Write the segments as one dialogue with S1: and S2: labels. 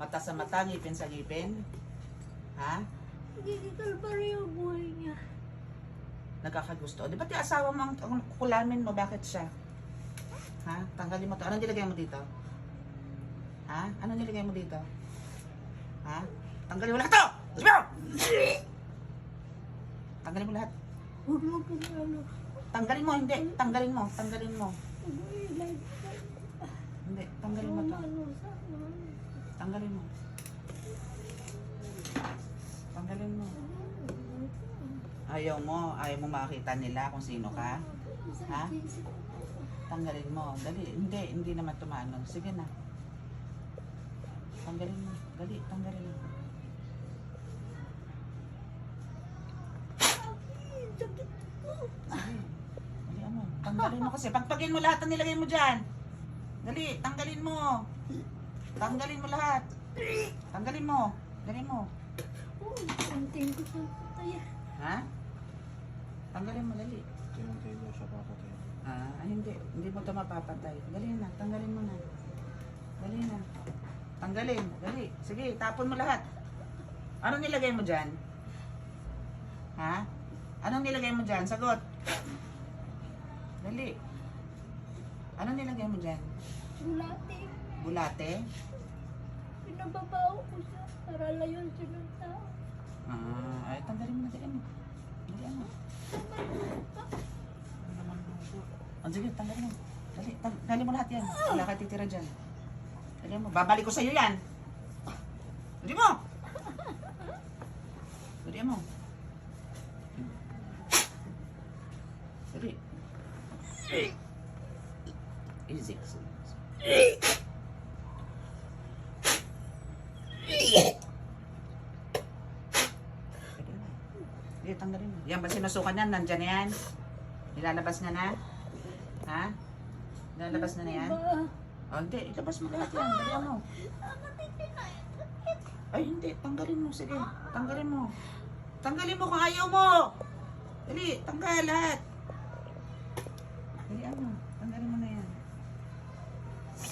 S1: Mata sa mata, ngipin sa ngipin. Ha?
S2: Digital pa rin yung buhay niya.
S1: Nagkakagusto. Di ba ti asawa mo ang, ang kulamin mo? Bakit siya? Ha? Tanggalin mo to. Anong nilagay mo dito? Ha? Anong nilagay mo dito? Ha? Tanggalin mo lahat to! Sabi mo! Tanggalin mo lahat.
S2: Huwag mo ano.
S1: Tanggalin mo, hindi. Tanggalin mo. Tanggalin mo. Hindi. Tanggalin mo to.
S2: Ano sa.
S1: Tanggalin mo. Tanggalin mo. Ayaw mo. Ayaw mo makita nila kung sino ka. Ha? Tanggalin mo. Dali. Hindi. Hindi naman tumano. Sige na. Tanggalin mo. Dali. Tanggalin mo. Ano. Tanggalin mo kasi. Pagpagin mo lahat ang nilagay mo dyan. Dali. Tanggalin mo. Tanggalin mo lahat. Tanggalin mo. Dali mo.
S2: Uy, konting ko sa patay.
S1: Ha? Tanggalin mo. Dali.
S3: Tinutay daw siya papatay.
S1: Ah, ay, hindi. Hindi mo ito mapapatay. Dali na. Tanggalin mo na. Dali na. Tanggalin. Dali. Sige, tapon mo lahat. Anong nilagay mo dyan? Ha? Anong nilagay mo dyan? Sagot. Dali. Anong nilagay mo dyan?
S2: Bulate.
S1: Bulate?
S2: Pinababaw ko siya para layon siya ng tao.
S1: Ah, ay, tanggalin mo na. Dali mo. Dali mo. Oh, sige, tanggalin mo. Dali, tang- dali mo lahat yan. Wala ka titira dyan. Dali mo. Babalik ko sa'yo yan. Dali mo. Dali mo. Dali. Easy. Dali mo. Dali, tanggalin mo. Yan ba sinusukan yan? Nandyan na yan? Nilalabas na na? Ha? Nilalabas na na yan? Oh, hindi. Ilabas mo lahat yan. Dali mo. Ay, hindi. Tanggalin mo. Sige. Tanggalin mo. Tanggalin mo kung ayaw mo. Dali. Tanggal lahat. Dali mo. Tanggalin mo na yan.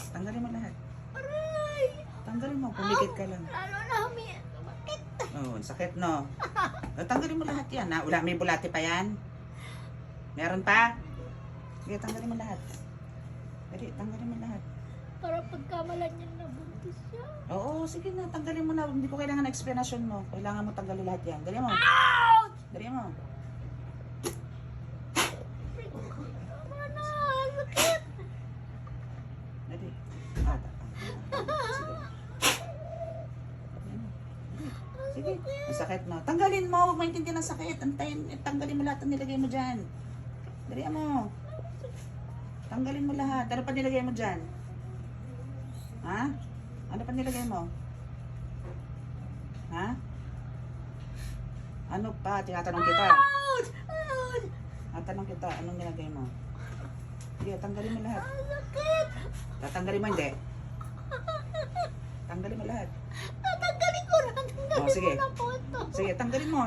S1: Tanggalin mo lahat.
S2: Aray!
S1: Tanggalin mo. Pumikit ka lang.
S2: Lalo na. Bakit?
S1: Oh, sakit no. Tanggalin mo lahat yan. Ha? Wala, may bulate pa yan. Meron pa? Sige, tanggalin mo lahat. Dali, tanggalin mo lahat.
S2: Para pagkamalan niya nabuntis siya.
S1: Oo, sige na, tanggalin mo na. Hindi ko kailangan ng explanation mo. Kailangan mo tanggalin lahat yan. Dali mo.
S2: Ouch!
S1: Dali mo.
S2: Tama na! Sakit!
S1: Dali. Ah, ta- Sige. Dali mo. Sige. Ang sakit mo. Tanggalin mo. Huwag maintindihan ng sakit. Antayin, tanggalin mo lahat ang nilagay mo dyan. Dali mo. Tanggalin mo lahat. Ano pa nilagay mo dyan? Ha? Ano pa nilagay mo? Ha? Ano pa? Tinatanong kita.
S2: Ouch! Ouch!
S1: Tatanong kita, anong nilagay mo? Sige, tanggalin mo lahat. Tatanggalin mo hindi. Tanggalin mo lahat.
S2: Tatanggalin ko na! Tanggalin
S1: Oh, sige.
S2: ko na po ito.
S1: Sige, tanggalin mo.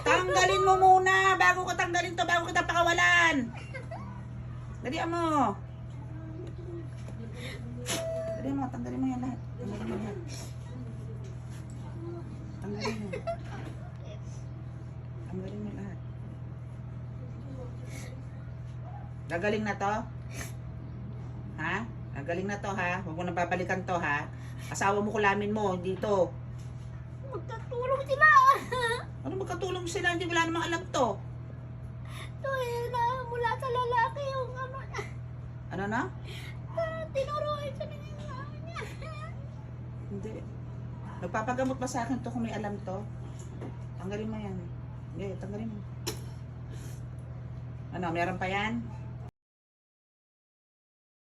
S2: Tanggalin!
S1: Mo muna bago ko tanggalin to, bago kita pakawalan. Dalian mo. Dalian mo, tanggalin mo yan lahat. Tanggalin mo lahat. Tanggalin mo. Tanggalin mo lahat. Gagaling na to? Ha? Gagaling na to ha? Huwag mo nang babalikan to ha? Asawa mo kulamin mo, dito.
S2: Magkatulong sila!
S1: Ano magkatulong sila? Hindi wala namang alam to.
S2: Eh, na mula sa lalaki yung ano niya.
S1: Ano na?
S2: Ah, Tinuruan siya ng ano niya.
S1: Hindi. Nagpapagamot ba sa akin to kung may alam to? Tanggalin mo yan. Hindi, tanggalin mo. Ano, meron pa yan?